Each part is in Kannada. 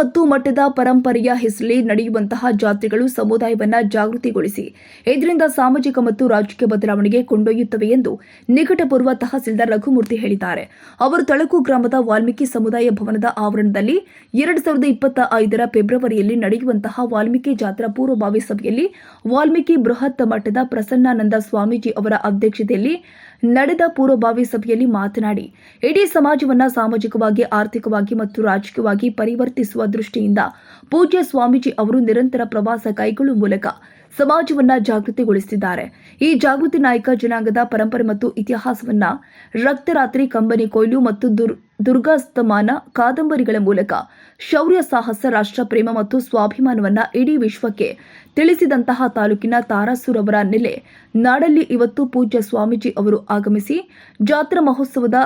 ಮತ್ತು ಮಟ್ಟದ ಪರಂಪರೆಯ ಹೆಸರಲ್ಲಿ ನಡೆಯುವಂತಹ ಜಾತ್ರೆಗಳು ಸಮುದಾಯವನ್ನ ಜಾಗೃತಿಗೊಳಿಸಿ, ಇದರಿಂದ ಸಾಮಾಜಿಕ ಮತ್ತು ರಾಜಕೀಯ ಬದಲಾವಣೆಗೆ ಕೊಂಡೊಯ್ಯುತ್ತವೆ ಎಂದು ನಿಕಟಪೂರ್ವ ತಹಸೀಲ್ದಾರ್ ರಘುಮೂರ್ತಿ ಹೇಳಿದ್ದಾರೆ. ಅವರು ತಳಕು ಗ್ರಾಮದ ವಾಲ್ಮೀಕಿ ಸಮುದಾಯ ಭವನದ ಆವರಣದಲ್ಲಿ ಎರಡು ಸಾವಿರದ ಇಪ್ಪತ್ತ ಐದರ ಫೆಬ್ರವರಿಯಲ್ಲಿ ನಡೆಯುವಂತಹ ವಾಲ್ಮೀಕಿ ಜಾತ್ರಾ ಪೂರ್ವಭಾವಿ ಸಭೆಯಲ್ಲಿ ವಾಲ್ಮೀಕಿ ಬೃಹತ್ ಮಟ್ಟದ ಪ್ರಸನ್ನಾನಂದ ಸ್ವಾಮೀಜಿ ಅವರ ಅಧ್ಯಕ್ಷತೆಯಲ್ಲಿ ನಡೆದ ಪೂರ್ವಭಾವಿ ಸಭೆಯಲ್ಲಿ ಮಾತನಾಡಿ, ಇಡೀ ಸಮಾಜವನ್ನ ಸಾಮಾಜಿಕವಾಗಿ, ಆರ್ಥಿಕವಾಗಿ ಮತ್ತು ರಾಜಕೀಯವಾಗಿ ಪರಿವರ್ತಿಸುವ ದೃಷ್ಟಿಯಿಂದ ಪೂಜ್ಯ ಸ್ವಾಮೀಜಿ ಅವರು ನಿರಂತರ ಪ್ರವಾಸ ಕೈಗೊಳ್ಳುವ ಮೂಲಕ ಸಮಾಜವನ್ನ ಜಾಗೃತಿಗೊಳಿಸಿದ್ದಾರೆ. ಈ ಜಾಗೃತಿ ನಾಯಕ ಜನಾಂಗದ ಪರಂಪರೆ ಮತ್ತು ಇತಿಹಾಸವನ್ನ ರಕ್ತರಾತ್ರಿ, ಕಂಬನಿ ಕೊಯ್ಲು ಮತ್ತು ದುರ್, ದುರ್ಗಾಸ್ತಮಾನ, ಕಾದಂಬರಿಗಳ ಮೂಲಕ ಶೌರ್ಯ, ಸಾಹಸ, ರಾಷ್ಟ್ರ ಪ್ರೇಮ ಮತ್ತು ಸ್ವಾಭಿಮಾನವನ್ನ ಇಡೀ ವಿಶ್ವಕ್ಕೆ ತಿಳಿಸಿದಂತಹ ತಾಲೂಕಿನ ತಾರಾಸೂರವರ ನೆಲೆ ನಾಡಲ್ಲಿ ಇವತ್ತು ಪೂಜ್ಯ ಸ್ವಾಮೀಜಿ ಅವರು ಆಗಮಿಸಿ ಜಾತ್ರಾ ಮಹೋತ್ಸವದ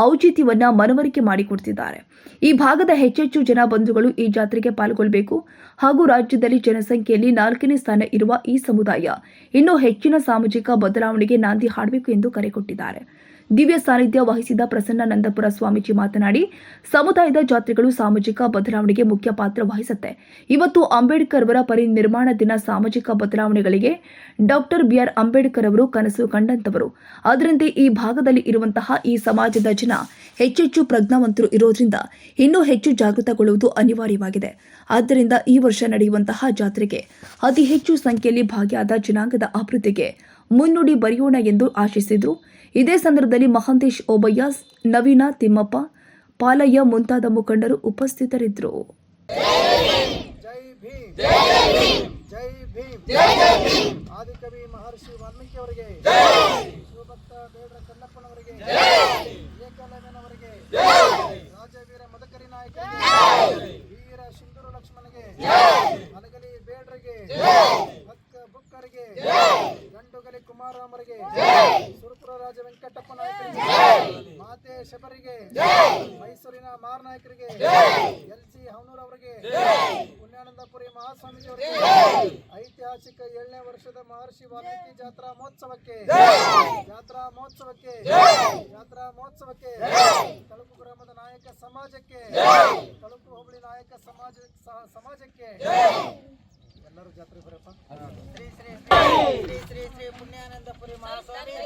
ಔಚಿತ್ಯವನ್ನ ಮನವರಿಕೆ ಮಾಡಿಕೊಡ್ತಿದ್ದಾರೆ. ಈ ಭಾಗದ ಹೆಚ್ಚೆಚ್ಚು ಜನ ಬಂಧುಗಳು ಈ ಜಾತ್ರೆಗೆ ಪಾಲ್ಗೊಳ್ಳಬೇಕು ಹಾಗೂ ರಾಜ್ಯದಲ್ಲಿ ಜನಸಂಖ್ಯೆಯಲ್ಲಿ ನಾಲ್ಕನೇ ಸ್ಥಾನ ಇರುವ ಈ ಸಮುದಾಯ ಇನ್ನೂ ಹೆಚ್ಚಿನ ಸಾಮಾಜಿಕ ಬದಲಾವಣೆಗೆ ನಾಂದಿ ಹಾಡಬೇಕು ಎಂದು ಕರೆ ಕೊಟ್ಟಿದ್ದಾರೆ. ದಿವ್ಯ ಸಾನ್ನಿಧ್ಯ ವಹಿಸಿದ ಪ್ರಸನ್ನಾನಂದಪುರ ಸ್ವಾಮೀಜಿ ಮಾತನಾಡಿ, ಸಮುದಾಯದ ಜಾತ್ರೆಗಳು ಸಾಮಾಜಿಕ ಬದಲಾವಣೆಗೆ ಮುಖ್ಯ ಪಾತ್ರ ವಹಿಸುತ್ತೆ. ಇವತ್ತು ಅಂಬೇಡ್ಕರ್ ಅವರ ಪರಿನಿರ್ಮಾಣ ದಿನ ಸಾಮಾಜಿಕ ಬದಲಾವಣೆಗಳಿಗೆ ಡಾಕ್ಟರ್ ಬಿಆರ್ ಅಂಬೇಡ್ಕರ್ ಅವರು ಕನಸು ಕಂಡಂತವರು. ಅದರಂತೆ ಈ ಭಾಗದಲ್ಲಿ ಇರುವಂತಹ ಈ ಸಮಾಜದ ಜನ ಹೆಚ್ಚೆಚ್ಚು ಪ್ರಜ್ಞಾವಂತರು ಇರೋದ್ರಿಂದ ಇನ್ನೂ ಹೆಚ್ಚು ಜಾಗೃತಗೊಳ್ಳುವುದು ಅನಿವಾರ್ಯವಾಗಿದೆ. ಆದ್ದರಿಂದ ಈ ವರ್ಷ ನಡೆಯುವಂತಹ ಜಾತ್ರೆಗೆ ಅತಿ ಹೆಚ್ಚು ಸಂಖ್ಯೆಯಲ್ಲಿ ಭಾಗಿಯಾದ ಜನಾಂಗದ ಅಭಿವೃದ್ಧಿಗೆ ಮುನ್ನುಡಿ ಬರೆಯೋಣ ಎಂದು ಆಶಿಸಿದರು. ಇದೇ ಸಂದರ್ಭದಲ್ಲಿ ಮಹಾಂತೇಶ್ ಓಬಯ್ಯ ನವೀನ ತಿಮ್ಮಪ್ಪ, ಪಾಲಯ್ಯ ಮುಂತಾದ ಮುಖಂಡರು ಉಪಸ್ಥಿತರಿದ್ದರು. ಆದಿಕವಿ ಮಹರ್ಷಿ ವಾಲ್ಮೀಕಿ ಅವರಿಗೆ ಶಿವಭಕ್ತ ಬೇಡರ ಕಣ್ಣಪ್ಪನವರಿಗೆ ಏಕಲವ್ಯನವರಿಗೆ ರಾಜವೀರ ಮದಕರಿ ನಾಯಕರಿಗೆ ಶಬರಿಗೆ. ಮೈಸೂರಿನ ಮಾರನಾಯಕರಿಗೆ ಎಲ್ ಸಿ ಹವನೂರ್ ಅವರಿಗೆ ಪುಣ್ಯಾನಂದಪುರಿ ಮಹಾಸ್ವಾಮೀಜಿ ಅವರಿಗೆ ಐತಿಹಾಸಿಕ ಏಳನೇ ವರ್ಷದ ಮಹರ್ಷಿ ವಾಲ್ಮೀಕಿ ಜಾತ್ರಾ ಮಹೋತ್ಸವಕ್ಕೆ. ಜಾತ್ರಾ ಮಹೋತ್ಸವಕ್ಕೆ. ಜಾತ್ರಾ ಮಹೋತ್ಸವಕ್ಕೆ. ತಳುಕು ಗ್ರಾಮದ ನಾಯಕ ಸಮಾಜಕ್ಕೆ. ತಳುಕು ಹೋಬಳಿ ನಾಯಕ ಸಮಾಜ ಸಮಾಜಕ್ಕೆ. ಎಲ್ಲರೂ ಜಾತ್ರೆ ಬರಪ್ಪ. ಶ್ರೀ ಶ್ರೀ ಶ್ರೀ ಶ್ರೀ ಶ್ರೀ ಶ್ರೀ ಪುಣ್ಯಾನಂದಪುರಿ ಮಹಾಸ್ವಾಮಿ.